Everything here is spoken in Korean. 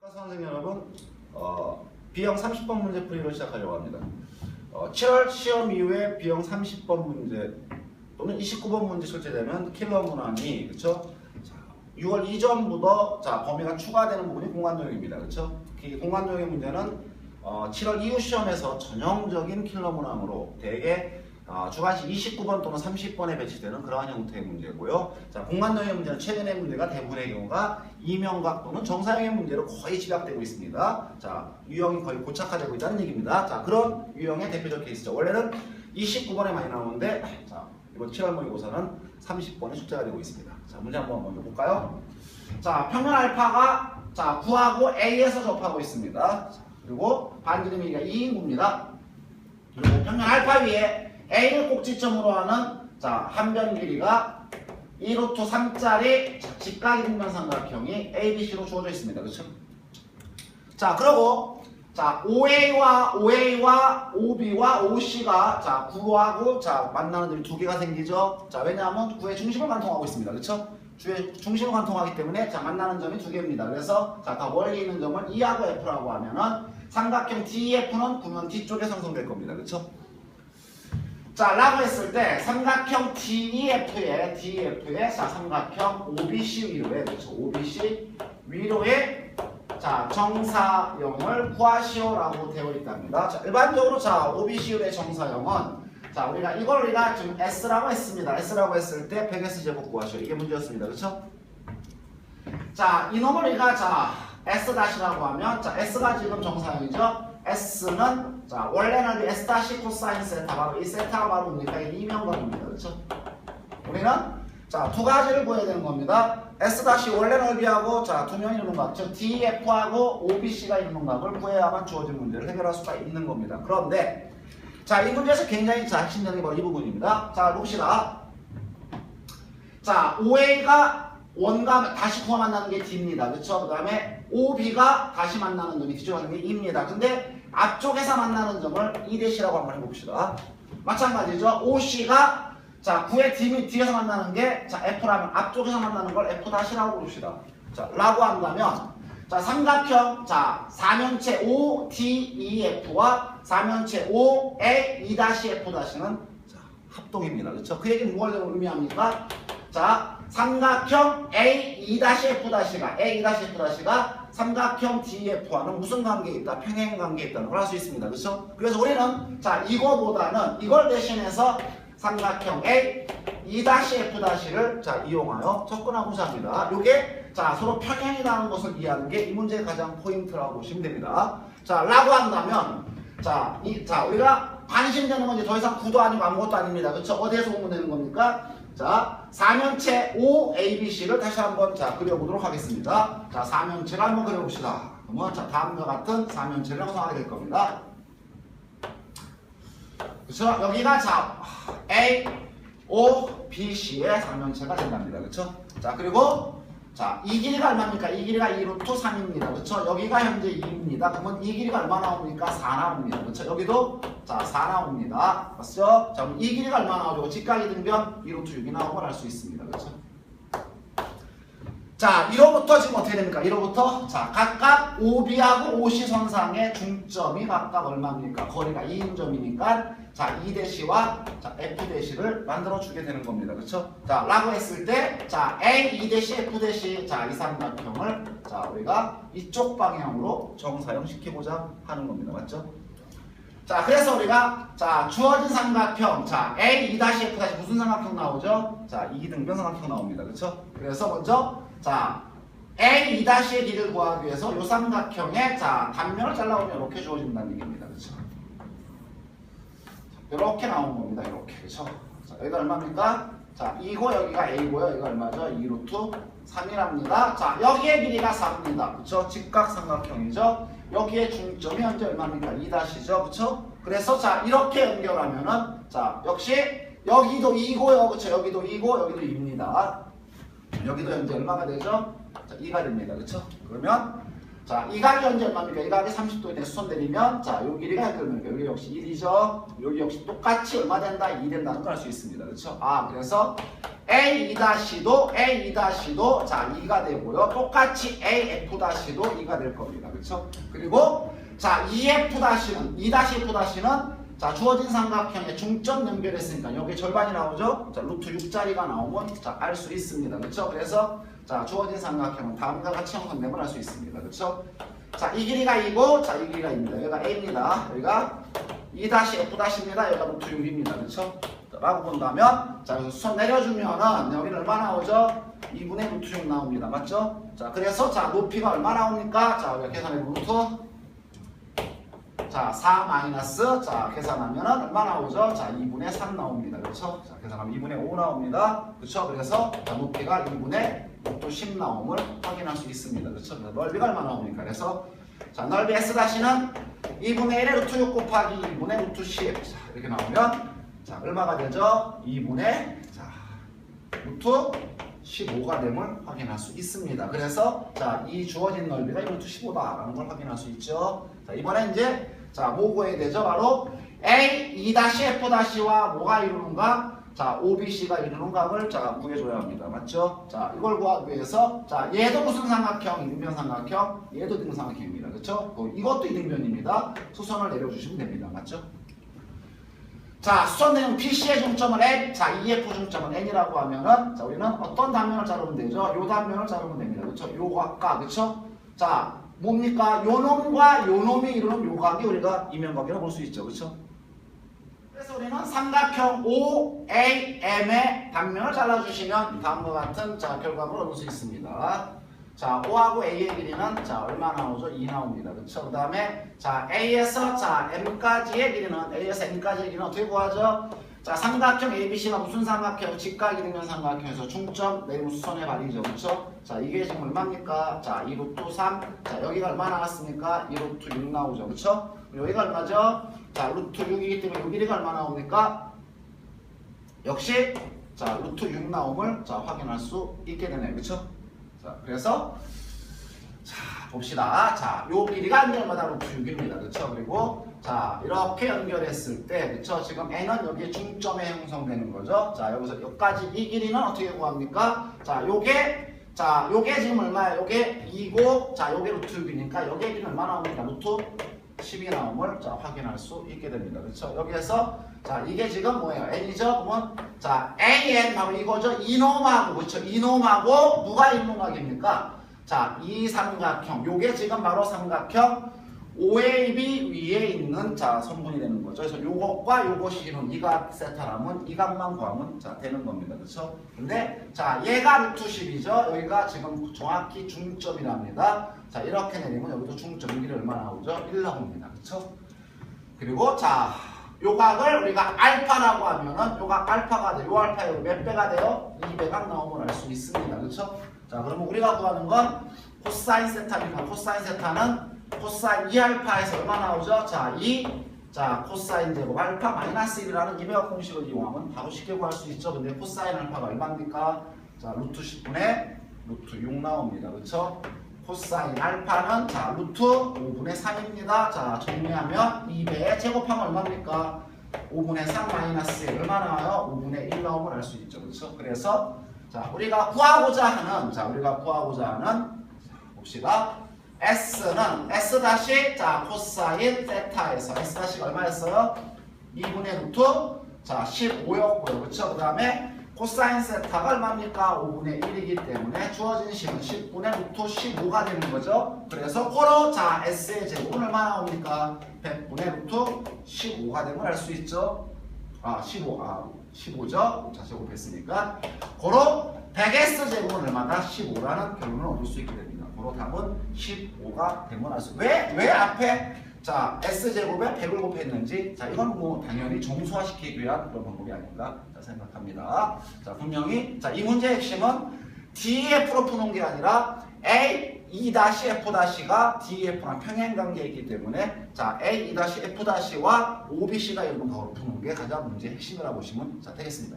수강생 여러분, 어, B형 30번 문제 풀이를 시작하려고 합니다. 어, 7월 시험 이후에 B형 30번 문제 또는 29번 문제 출제되면 킬러 문항이 그렇죠? 6월 이전부터 자 범위가 추가되는 부분이 공간도형입니다. 그렇죠? 이 공간도형의 문제는 어, 7월 이후 시험에서 전형적인 킬러 문항으로 대개 어, 주관식 29번 또는 30번에 배치되는 그러한 형태의 문제고요. 자, 공간도형의 문제는 최근의 문제가 대부분의 경우가 이명각 또는 정사형의 문제로 거의 집약되고 있습니다. 자, 유형이 거의 고착화되고 있다는 얘기입니다. 자, 그런 유형의 대표적 케이스죠. 원래는 29번에 많이 나오는데 자, 이번 7월 모의고사는 30번에 숙제가 되고 있습니다. 자, 문제 한번 먼저 볼까요? 자, 평면 알파가 자, 9하고 A에서 접하고 있습니다. 자, 그리고 반지름 길이가 2인구입니다. 그리고 평면 알파 위에 A를 꼭지점으로 하는 자, 한 변 길이가 2루트 3짜리 직각이 등변 삼각형이 ABC로 주어져 있습니다. 그렇죠? 자, 그리고 자, OA와 OA와 OB와 OC가 자, 9하고 자, 만나는 점이 두 개가 생기죠. 자, 왜냐하면 9의 중심을 관통하고 있습니다. 그렇죠? 주의 중심을 관통하기 때문에 자, 만나는 점이 두 개입니다. 그래서 자, 다 멀리 있는 점을 E하고 F라고 하면은 삼각형 DEF는 구면 뒤쪽에 형성될 겁니다. 그렇죠? 자, 라고 했을 때 삼각형 DEF에 DEF에 자, 삼각형 OBC 위로에 그렇죠. OBC 위로에 자, 정사형을 구하시오라고 되어 있답니다. 자, 일반적으로 자, OBC의 정사형은 자, 우리가 이걸 우리가 지금 S라고 했습니다. S라고 했을 때 100S 제곱 구하시오. 이게 문제였습니다. 그렇죠? 자, 이놈을 우리가 자, S 다시라고 하면 자, S가 지금 정사형이죠. S는 자, 원래는 S 다시 코사인 세타 바로 이 세타가 바로 뭡니까? 이 이면각입니다. 그렇죠? 우리는 자, 두 가지를 구해야 되는 겁니다. S 다시 원래 넓이하고 자, 두 명이 이루는 각, 즉 DF하고 OBC가 이루는 각을 구해야만 주어진 문제를 해결할 수가 있는 겁니다. 그런데 자, 이 문제에서 굉장히 자, 핵심적인 게 바로 이 부분입니다. 자, 봅시다. 자, OA가 원과 다시 구워 만나는 게 D입니다. 그렇죠? 그 다음에 OB가 다시 만나는 점이 뒤쪽에 가는 게 E입니다. 근데 앞쪽에서 만나는 점을 E 대시라고 한번 해봅시다. 마찬가지죠. OC가 자 9의 D 및 D에서 만나는 게 자 F라면 앞쪽에서 만나는 걸 F 다시라고 부릅시다. 자 라고 한다면 자 삼각형 자 사면체 O D E F와 사면체 O A E 다시 F 다시는 자 합동입니다. 그렇죠? 그 얘기는 뭘 의미합니까? 자 삼각형 A E 다시 F 다시가 A E 다시 F 다시가 삼각형 DF와는 무슨 관계에 있다? 평행 관계에 있다는 걸 알 수 있습니다. 그렇죠? 그래서 우리는 자 이거보다는 이걸 대신해서 삼각형 A E F 를 자 이용하여 접근하고자 합니다. 이게 자 서로 평행이라는 것을 이해하는 게 이 문제의 가장 포인트라고 보시면 됩니다. 자 라고 한다면 자, 이, 자 우리가 반신되는 건 이제 더 이상 구도 아니고 아무것도 아닙니다. 그렇죠? 어디에서 보면 되는 겁니까? 자, 사면체 OABC를 다시 한번 자 그려보도록 하겠습니다. 자, 사면체를 한번 그려봅시다. 그러면 자 다음과 같은 사면체를 형성하게 될 겁니다. 그렇죠? 여기가 자 A, O, B, C의 삼면체가 된답니다. 그렇죠? 자 그리고 자 이 길이가 얼마입니까? 이 길이가 2루트 3입니다. 그렇죠? 여기가 현재 2입니다. 그러면 이 길이가 얼마 나옵니까? 4 나옵니다. 그렇죠? 여기도 자 4 나옵니다. 맞죠? 자 그럼 이 길이가 얼마 나오죠? 직각이 등변 2루트 6이 나온 걸알수 있습니다. 그렇죠? 자, 1호부터 지금 어떻게 됩니까? 1호부터 자, 각각 OB하고 OC 선상의 중점이 각각 얼마입니까? 거리가 2인점이니까 자, E 대시와 자, F 대시를 만들어 주게 되는 겁니다. 그렇죠? 자, 라고 했을 때 자, A E 대시 F 대시 자, 이 삼각형을 자, 우리가 이쪽 방향으로 정사형 시키고자 하는 겁니다. 맞죠? 자, 그래서 우리가 자, 주어진 삼각형 자, A E 다시 F 다시 무슨 삼각형 나오죠? 자, 이등변 삼각형 나옵니다. 그렇죠? 그래서 먼저 자, A 2-의 길이를 구하기 위해서 이 삼각형의 자, 단면을 잘라보면 이렇게 주어진다는 얘기입니다. 그렇죠? 이렇게 나온 겁니다. 이렇게. 그렇죠? 자, 여기가 얼마입니까? 자, 이고 여기가 A고요. 여기가 얼마죠? 2루트 3이랍니다. 자, 여기의 길이가 4입니다. 그렇죠? 직각 삼각형이죠? 여기의 중점이 현재 얼마입니까? 2-죠. 그렇죠? 그래서 자, 이렇게 연결하면은 자, 역시 여기도 2고요. 그렇죠? 여기도 2고 여기도 2입니다. 여기도 현재 얼마가 되죠? 자, 2가 됩니다. 그렇죠? 그러면 자, 이 각이 현재 얼마입니까? 이 각이 30도에 수선 내리면 자, 요 길이가 얼마입니까? 여기 역시 1이죠. 여기 역시 똑같이 얼마 된다? 2 된다는 걸 알 수 있습니다. 그렇죠? 아, 그래서 A2-도 A2-도 자 2가 되고요. 똑같이 AF-도 2가 될 겁니다. 그렇죠? 그리고 자 EF-는 2-F-는 자 주어진 삼각형의 중점 연결했으니까 여기 절반이 나오죠? 자 루트 6자리가 나오면 자알 수 있습니다. 그렇죠? 그래서 자 주어진 삼각형은 다음과 같이 형성되면 알수 있습니다. 그렇죠? 자이 길이가 2고 자이 길이가 2입니다. 여기가 A입니다. 여기가 2-F-입니다. 여기가 루트 6입니다. 그렇죠? 라고 본다면 자 여기서 수선 내려주면은 여기는 얼마 나오죠? 2분의 루트 6 나옵니다. 맞죠? 자 그래서 자 높이가 얼마 나옵니까? 자 우리가 계산해 루트 자 4 마이너스 자 계산하면은 얼마 나오죠? 자 2분의 3 나옵니다. 그렇죠? 자 계산하면 2분의 5 나옵니다. 그렇죠? 그래서 자 높이가 2분의 루트 10 나옴을 확인할 수 있습니다. 그렇죠? 넓이가 얼마 나옵니까? 그래서 자 넓이 S 다시는 2분의 1의 루트 6 곱하기 2분의 루트 10 자, 이렇게 나오면 자 얼마가 되죠? 2분의 자 루트 15가 됨을 확인할 수 있습니다. 그래서 자 이 주어진 넓이가 1루트 15다라는 걸 확인할 수 있죠. 자 이번에 이제 자뭐 구해야 되죠? 바로 A 2-F-와 뭐가 이루는가? 자 OBC가 이루는 값을 자 구해줘야 합니다. 맞죠? 자 이걸 구하기 위해서 자 얘도 무슨 삼각형? 이등변 삼각형. 얘도 이등변 삼각형입니다. 그렇죠? 어, 이것도 이등변입니다. 수선을 내려주시면 됩니다. 맞죠? 자, 수선 내용 PC의 중점은 N, 자, EF 중점은 N이라고 하면은, 자, 우리는 어떤 단면을 자르면 되죠? 요 단면을 자르면 됩니다. 그쵸? 요각과, 그쵸? 자, 뭡니까? 요 놈과 요 놈이 이루는 요각이 우리가 이면각이라고 볼 수 있죠. 그쵸? 그래서 우리는 삼각형 OAM의 단면을 잘라주시면 다음과 같은 자, 결과물을 얻을 수 있습니다. 자, O하고 A의 길이는 자, 얼마 나오죠? 2 나옵니다. 그렇죠? 그 다음에 자, A에서 자, M까지의 길이는 A에서 M까지의 길이는 어떻게 구하죠? 자, 삼각형 ABC가 무슨 삼각형? 직각이 되는 삼각형에서 중점 내용 수선의 발이죠. 그렇죠? 자, 이게 지금 얼마입니까? 자, 2루트 3. 자, 여기가 얼마 나왔습니까? 2루트 6 나오죠. 그렇죠? 여기가 얼마죠? 자, 루트 6이기 때문에 요 길이가 얼마 나옵니까? 역시 자, 루트 6 나옴을 자, 확인할 수 있게 되네요. 그렇죠? 자, 그래서 자, 봅시다. 자, 요 길이가 안절마다 루트 6입니다. 그렇죠? 그리고 자, 이렇게 연결했을 때 그렇죠? 지금 n은 여기 중점에 형성되는 거죠. 자, 여기서 여기까지 이 길이는 어떻게 구합니까? 자, 요게 자, 요게 지금 얼마예요? 요게 2고 자, 요게 루트 6이니까 요게 길이는 얼마 나옵니까? 루트 10이 나옴을 자, 확인할 수 있게 됩니다. 그렇죠? 여기에서 자, 이게 지금 뭐예요? n이죠? 그러면 자, an 바로 이거죠. 이놈하고 그렇죠? 이놈하고 누가 이놈각입니까? 자, 이 삼각형. 요게 지금 바로 삼각형 OAB 위에 있는 자 성분이 되는 거죠. 그래서 요것과 요것이 이룬 이각 세타라면 이각만 구하면 자 되는 겁니다. 그렇죠? 근데 자 얘가 루트 10이죠. 여기가 지금 정확히 중점이랍니다. 자 이렇게 내리면 여기도 중점 길이 얼마 나오죠? 1 나옵니다. 그렇죠? 그리고 자 요각을 우리가 알파라고 하면은 요각 알파가 돼. 요 알파에 몇 배가 돼요? 2배가 나오면 알 수 있습니다. 그렇죠? 자 그러면 우리가 구하는 건 코사인 세타입니다. 코사인 세타는 코사인 2알파에서 얼마 나오죠? 자, 2. 자, 코사인 제곱 알파 마이너스 1이라는 이배역 공식을 이용하면 바로 쉽게 구할 수 있죠. 근데 코사인 알파가 얼마입니까? 자, 루트 10분의 루트 6 나옵니다. 그렇죠? 코사인 알파는 자, 루트 5분의 3입니다. 자, 정리하면 2배에 제곱하면 얼마입니까? 5분의 3 마이너스 1 얼마 나와요? 5분의 1 나오면 알 수 있죠. 그렇죠? 그래서 자, 우리가 구하고자 하는 자, 우리가 구하고자 하는 자, 봅시다. S는 S 다시 자 코사인 세타에서 S 다시가 얼마였어요? 2분의 루트 자 15였고요 그렇죠? 그 다음에 코사인 세타가 얼마입니까? 5분의 1이기 때문에 주어진 식은 10분의 루트 15가 되는 거죠 그래서 코로 자 S의 제곱은 얼마 나옵니까? 100분의 루트 15가 되면 알수 있죠 아 15, 아 15죠? 자 제곱했으니까 고로 100S 제곱은 얼마다? 15라는 결론을 얻을 수 있게 됩니다 고로 답은 15가 되면 알 수. 왜? 왜 앞에 자 S 제곱에 100을 곱했는지 자 이건 뭐 당연히 정수화 시키기 위한 그런 방법이 아닌가 자, 생각합니다. 자 분명히 자이 문제의 핵심은 DEF로 푸는 게 아니라 A E-F-가 DEF랑 평행 관계에 있기 때문에 자 A E-F-와 OBC가 이런 각으로 푸는 게 가장 문제의 핵심이라고 보시면 자, 되겠습니다.